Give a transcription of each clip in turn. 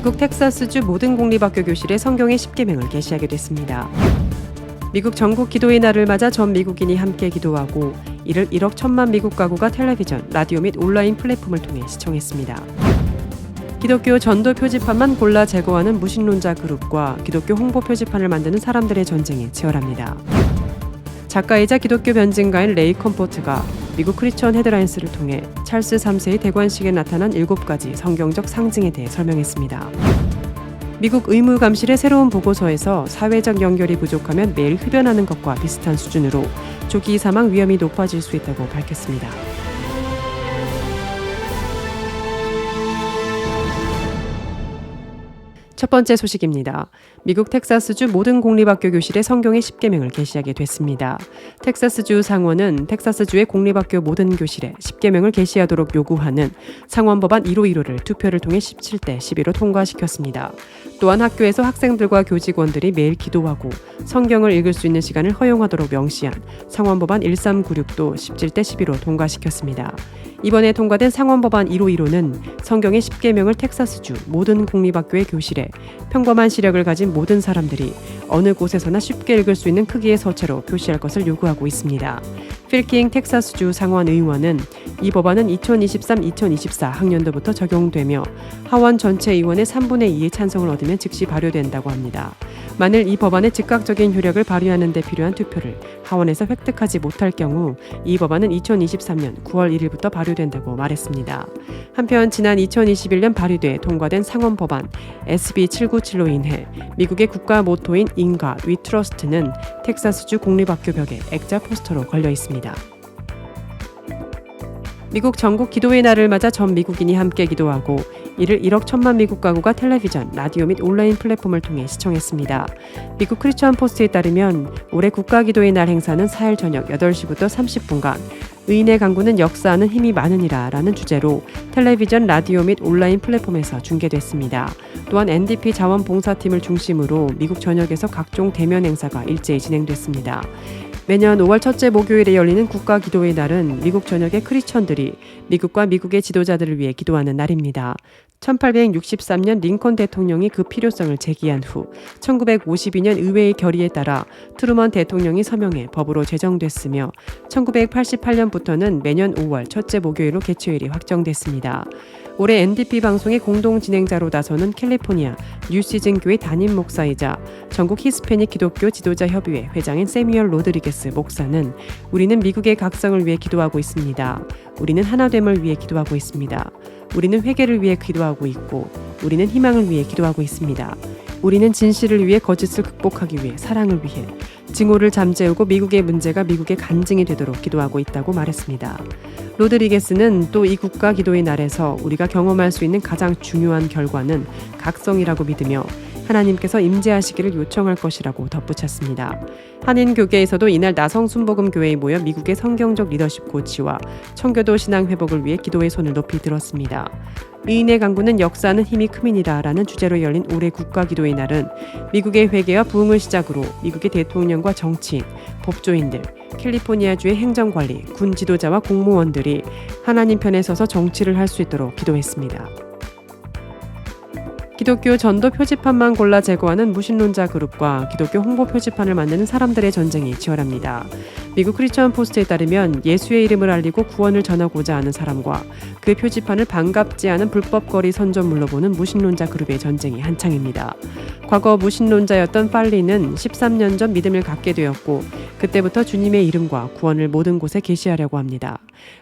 미국 텍사스주 모든 공립학교 교실에 성경의 10계명을 게시하게 됐습니다. 미국 전국 기도의 날을 맞아 전 미국인이 함께 기도하고 이를 1억 1천만 미국 가구가 텔레비전, 라디오 및 온라인 플랫폼을 통해 시청했습니다. 기독교 전도 표지판만 골라 제거하는 무신론자 그룹과 기독교 홍보 표지판을 만드는 사람들의 전쟁이 치열합니다. 작가이자 기독교 변증가인 레이 컴포트가 미국 크리스천 헤드라인스를 통해 찰스 3세의 대관식에 나타난 7가지 성경적 상징에 대해 설명했습니다. 미국 의무감실의 새로운 보고서에서 사회적 연결이 부족하면 매일 흡연하는 것과 비슷한 수준으로 조기 사망 위험이 높아질 수 있다고 밝혔습니다. 첫 번째 소식입니다. 미국 텍사스주 모든 공립학교 교실에 성경의 10계명을 게시하게 됐습니다. 텍사스주 상원은 텍사스주의 공립학교 모든 교실에 10계명을 게시하도록 요구하는 상원 법안 151호를 투표를 통해 17대 11로 통과시켰습니다. 또한 학교에서 학생들과 교직원들이 매일 기도하고 성경을 읽을 수 있는 시간을 허용하도록 명시한 상원 법안 1396도 17대 12로 통과시켰습니다. 이번에 통과된 상원 법안 151호는 성경의 10계명을 텍사스주 모든 공립학교의 교실에 평범한 시력을 가진 모든 사람들이 어느 곳에서나 쉽게 읽을 수 있는 크기의 서체로 표시할 것을 요구하고 있습니다. 필킹 텍사스주 상원 의원은 이 법안은 2023-2024 학년도부터 적용되며 하원 전체 의원의 3분의 2의 찬성을 얻으면 즉시 발효된다고 합니다. 만일 이 법안의 즉각적인 효력을 발휘하는 데 필요한 투표를 하원에서 획득하지 못할 경우 이 법안은 2023년 9월 1일부터 발효된다고 말했습니다. 한편 지난 2021년 발의돼 통과된 상원 법안 SB 797로 인해 미국의 국가 모토인 인가 위 트러스트는 텍사스주 공립학교 벽에 액자 포스터로 걸려 있습니다. 미국 전국 기도의 날을 맞아 전 미국인이 함께 기도하고 이를 1억 1천만 미국 가구가 텔레비전, 라디오 및 온라인 플랫폼을 통해 시청했습니다. 미국 크리스천 포스트에 따르면 올해 국가 기도의 날 행사는 4일 저녁 8시부터 30분간 의인의 강구는 역사하는 힘이 많으니라 라는 주제로 텔레비전, 라디오 및 온라인 플랫폼에서 중계됐습니다. 또한 NDP 자원봉사팀을 중심으로 미국 전역에서 각종 대면 행사가 일제히 진행됐습니다. 매년 5월 첫째 목요일에 열리는 국가 기도의 날은 미국 전역의 크리스천들이 미국과 미국의 지도자들을 위해 기도하는 날입니다. 1863년 링컨 대통령이 그 필요성을 제기한 후 1952년 의회의 결의에 따라 트루먼 대통령이 서명해 법으로 제정됐으며 1988년부터는 매년 5월 첫째 목요일로 개최일이 확정됐습니다. 올해 NDP 방송의 공동 진행자로 나서는 캘리포니아 뉴시즌 교회 담임 목사이자 전국 히스패닉 기독교 지도자 협의회 회장인 세미얼 로드리게스 목사는 우리는 미국의 각성을 위해 기도하고 있습니다. 우리는 하나됨을 위해 기도하고 있습니다. 우리는 회개를 위해 기도하고 있고 우리는 희망을 위해 기도하고 있습니다. 우리는 진실을 위해 거짓을 극복하기 위해 사랑을 위해 증오를 잠재우고 미국의 문제가 미국의 간증이 되도록 기도하고 있다고 말했습니다. 로드리게스는 또 이 국가 기도의 날에서 우리가 경험할 수 있는 가장 중요한 결과는 각성이라고 믿으며 하나님께서 임재하시기를 요청할 것이라고 덧붙였습니다. 한인 교계에서도 이날 나성 순복음 교회에 모여 미국의 성경적 리더십 고치와 청교도 신앙 회복을 위해 기도의 손을 높이 들었습니다. 의인의 강구는 역사는 힘이 크민이다라는 주제로 열린 올해 국가기도의 날은 미국의 회계와 부흥을 시작으로 미국의 대통령과 정치인, 법조인들, 캘리포니아주의 행정관리, 군 지도자와 공무원들이 하나님 편에 서서 정치를 할 수 있도록 기도했습니다. 기독교 전도 표지판만 골라 제거하는 무신론자 그룹과 기독교 홍보 표지판을 만드는 사람들의 전쟁이 치열합니다. 미국 크리스천 포스트에 따르면 예수의 이름을 알리고 구원을 전하고자 하는 사람과 그 표지판을 반갑지 않은 불법거리 선전물로 보는 무신론자 그룹의 전쟁이 한창입니다. 과거 무신론자였던 팔리는 13년 전 믿음을 갖게 되었고 그때부터 주님의 이름과 구원을 모든 곳에 게시하려고 합니다.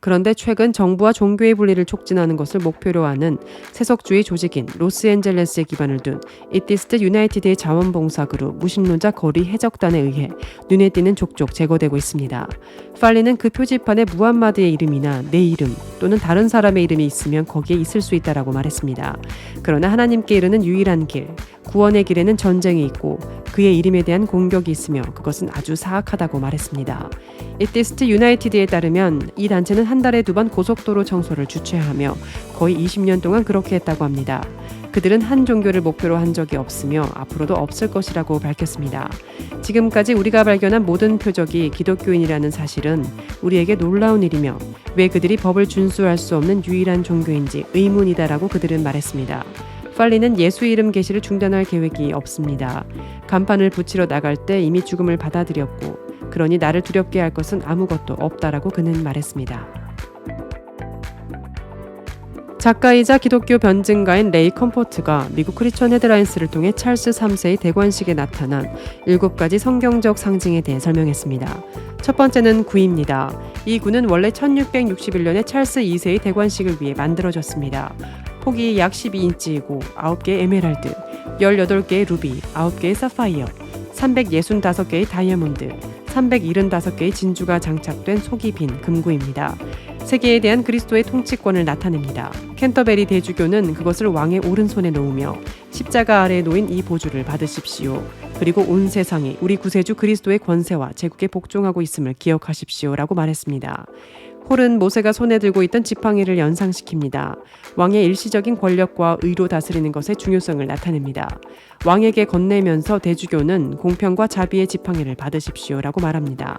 그런데 최근 정부와 종교의 분리를 촉진하는 것을 목표로 하는 세속주의 조직인 로스앤젤레스 에 기반을 둔 이티스트 유나이티드의 자원봉사 그룹 무신론자 거리 해적단에 의해 눈에 띄는 족족 제거되고 있습니다. 팔리는 그 표지판에 무함마드의 이름이나 내 이름 또는 다른 사람의 이름이 있으면 거기에 있을 수 있다라고 말했습니다. 그러나 하나님께 이르는 유일한 길, 구원의 길에는 전쟁이 있고 그의 이름에 대한 공격이 있으며 그것은 아주 사악하다고 말했습니다. 이티스트 유나이티드에 따르면 이 단체는 한 달에 두 번 고속도로 청소를 주최하며 거의 20년 동안 그렇게 했다고 합니다. 그들은 한 종교를 목표로 한 적이 없으며 앞으로도 없을 것이라고 밝혔습니다. 지금까지 우리가 발견한 모든 표적이 기독교인이라는 사실은 우리에게 놀라운 일이며 왜 그들이 법을 준수할 수 없는 유일한 종교인지 의문이다라고 그들은 말했습니다. 빨리는 예수 이름 게시를 중단할 계획이 없습니다. 간판을 붙이러 나갈 때 이미 죽음을 받아들였고 그러니 나를 두렵게 할 것은 아무것도 없다라고 그는 말했습니다. 작가이자 기독교 변증가인 레이 컴포트가 미국 크리스천 헤드라인스를 통해 찰스 3세의 대관식에 나타난 일곱 가지 성경적 상징에 대해 설명했습니다. 첫 번째는 구입니다. 이 구는 원래 1661년에 찰스 2세의 대관식을 위해 만들어졌습니다. 폭이 약 12인치이고 9개의 에메랄드, 18개의 루비, 9개의 사파이어, 365개의 다이아몬드, 375개의 진주가 장착된 속이 빈 금구입니다. 세계에 대한 그리스도의 통치권을 나타냅니다. 캔터베리 대주교는 그것을 왕의 오른손에 놓으며 십자가 아래에 놓인 이 보주를 받으십시오. 그리고 온 세상이 우리 구세주 그리스도의 권세와 제국에 복종하고 있음을 기억하십시오라고 말했습니다. 홀은 모세가 손에 들고 있던 지팡이를 연상시킵니다. 왕의 일시적인 권력과 의로 다스리는 것의 중요성을 나타냅니다. 왕에게 건네면서 대주교는 공평과 자비의 지팡이를 받으십시오라고 말합니다.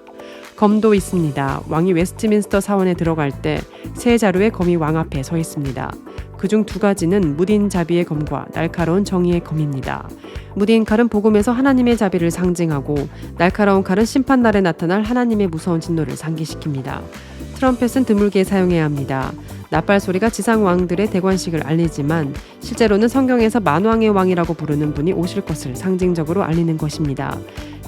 검도 있습니다. 왕이 웨스트민스터 사원에 들어갈 때 세 자루의 검이 왕 앞에 서 있습니다. 그중 두 가지는 무딘 자비의 검과 날카로운 정의의 검입니다. 무딘 칼은 복음에서 하나님의 자비를 상징하고 날카로운 칼은 심판 날에 나타날 하나님의 무서운 진노를 상기시킵니다. 트럼펫은 드물게 사용해야 합니다. 나팔 소리가 지상 왕들의 대관식을 알리지만 실제로는 성경에서 만왕의 왕이라고 부르는 분이 오실 것을 상징적으로 알리는 것입니다.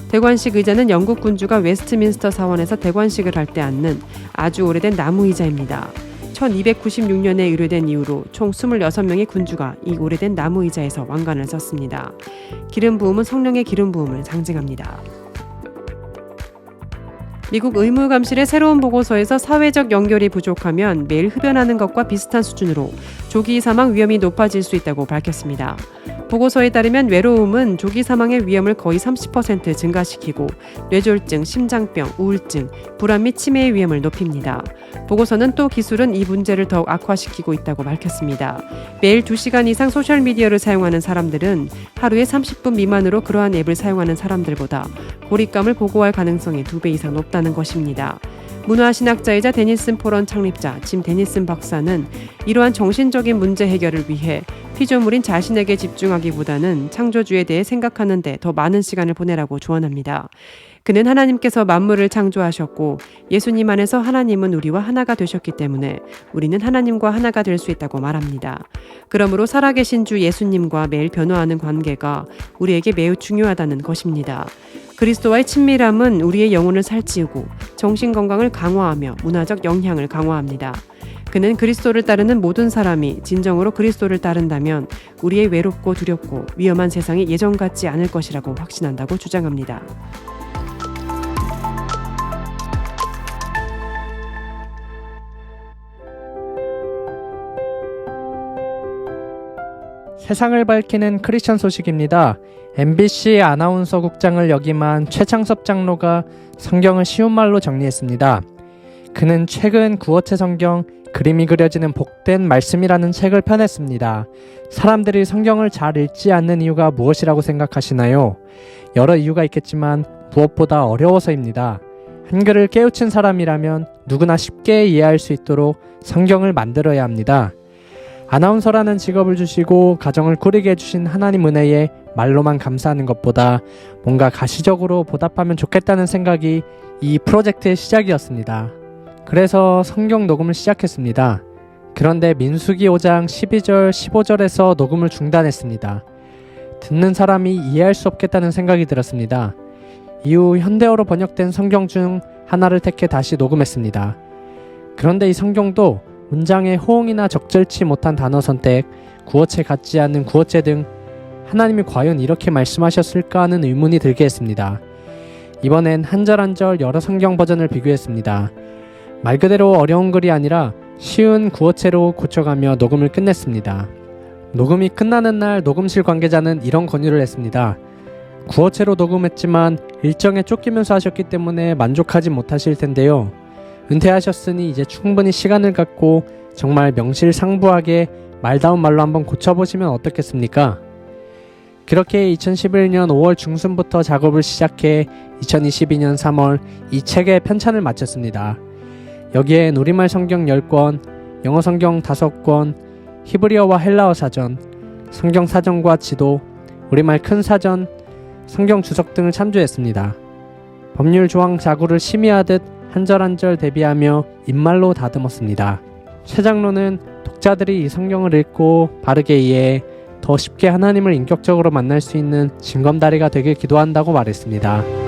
대관식 의자는 영국 군주가 웨스트민스터 사원에서 대관식을 할 때 앉는 아주 오래된 나무 의자입니다. 1296년에 의뢰된 이후로 총 26명의 군주가 이 오래된 나무 의자에서 왕관을 썼습니다. 기름 부음은 성령의 기름 부음을 상징합니다. 미국 의무감실의 새로운 보고서에서 사회적 연결이 부족하면 매일 흡연하는 것과 비슷한 수준으로 조기 사망 위험이 높아질 수 있다고 밝혔습니다. 보고서에 따르면 외로움은 조기 사망의 위험을 거의 30% 증가시키고 뇌졸중, 심장병, 우울증, 불안 및 치매의 위험을 높입니다. 보고서는 또 기술은 이 문제를 더욱 악화시키고 있다고 밝혔습니다. 매일 2시간 이상 소셜미디어를 사용하는 사람들은 하루에 30분 미만으로 그러한 앱을 사용하는 사람들보다 고립감을 보고할 가능성이 2배 이상 높다는 것입니다. 문화신학자이자 데니슨 포런 창립자 짐 데니슨 박사는 이러한 정신 적인 문제 해결을 위해 피조물인 자신에게 집중하기보다는 창조주에 대해 생각하는데 더 많은 시간을 보내라고 조언합니다. 그는 하나님께서 만물을 창조하셨고 예수님 안에서 하나님은 우리와 하나가 되셨기 때문에 우리는 하나님과 하나가 될 수 있다고 말합니다. 그러므로 살아계신 주 예수님과 매일 변화하는 관계가 우리에게 매우 중요하다는 것입니다. 그리스도와의 친밀함은 우리의 영혼을 살찌우고 정신 건강을 강화하며 문화적 영향을 강화합니다. 그는 그리스도를 따르는 모든 사람이 진정으로 그리스도를 따른다면 우리의 외롭고 두렵고 위험한 세상이 예전 같지 않을 것이라고 확신한다고 주장합니다. 세상을 밝히는 크리스천 소식입니다. MBC 아나운서 국장을 역임한 최창섭 장로가 성경을 쉬운 말로 정리했습니다. 그는 최근 구어체 성경 그림이 그려지는 복된 말씀이라는 책을 펴냈습니다. 사람들이 성경을 잘 읽지 않는 이유가 무엇이라고 생각하시나요? 여러 이유가 있겠지만 무엇보다 어려워서입니다. 한글을 깨우친 사람이라면 누구나 쉽게 이해할 수 있도록 성경을 만들어야 합니다. 아나운서라는 직업을 주시고 가정을 꾸리게 해주신 하나님 은혜에 말로만 감사하는 것보다 뭔가 가시적으로 보답하면 좋겠다는 생각이 이 프로젝트의 시작이었습니다. 그래서 성경 녹음을 시작했습니다. 그런데 민수기 5장 12절, 15절에서 녹음을 중단했습니다. 듣는 사람이 이해할 수 없겠다는 생각이 들었습니다. 이후 현대어로 번역된 성경 중 하나를 택해 다시 녹음했습니다. 그런데 이 성경도 문장의 호응이나 적절치 못한 단어 선택, 구어체 같지 않은 구어체 등 하나님이 과연 이렇게 말씀하셨을까 하는 의문이 들게 했습니다. 이번엔 한 절 한 절 여러 성경 버전을 비교했습니다. 말 그대로 어려운 글이 아니라 쉬운 구어체로 고쳐가며 녹음을 끝냈습니다. 녹음이 끝나는 날 녹음실 관계자는 이런 권유를 했습니다. 구어체로 녹음했지만 일정에 쫓기면서 하셨기 때문에 만족하지 못하실 텐데요. 은퇴하셨으니 이제 충분히 시간을 갖고 정말 명실상부하게 말다운 말로 한번 고쳐보시면 어떻겠습니까? 그렇게 2011년 5월 중순부터 작업을 시작해 2022년 3월 이 책의 편찬을 마쳤습니다. 여기에 우리말 성경 10권, 영어 성경 5권, 히브리어와 헬라어 사전, 성경 사전과 지도, 우리말 큰 사전, 성경 주석 등을 참조했습니다. 법률 조항 자구를 심의하듯 한절한절 대비하며 입말로 다듬었습니다. 최 장로는 독자들이 이 성경을 읽고 바르게 이해해 더 쉽게 하나님을 인격적으로 만날 수 있는 징검다리가 되길 기도한다고 말했습니다.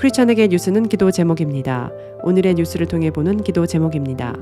크리스천에게 뉴스는 기도 제목입니다. 오늘의 뉴스를 통해 보는 기도 제목입니다.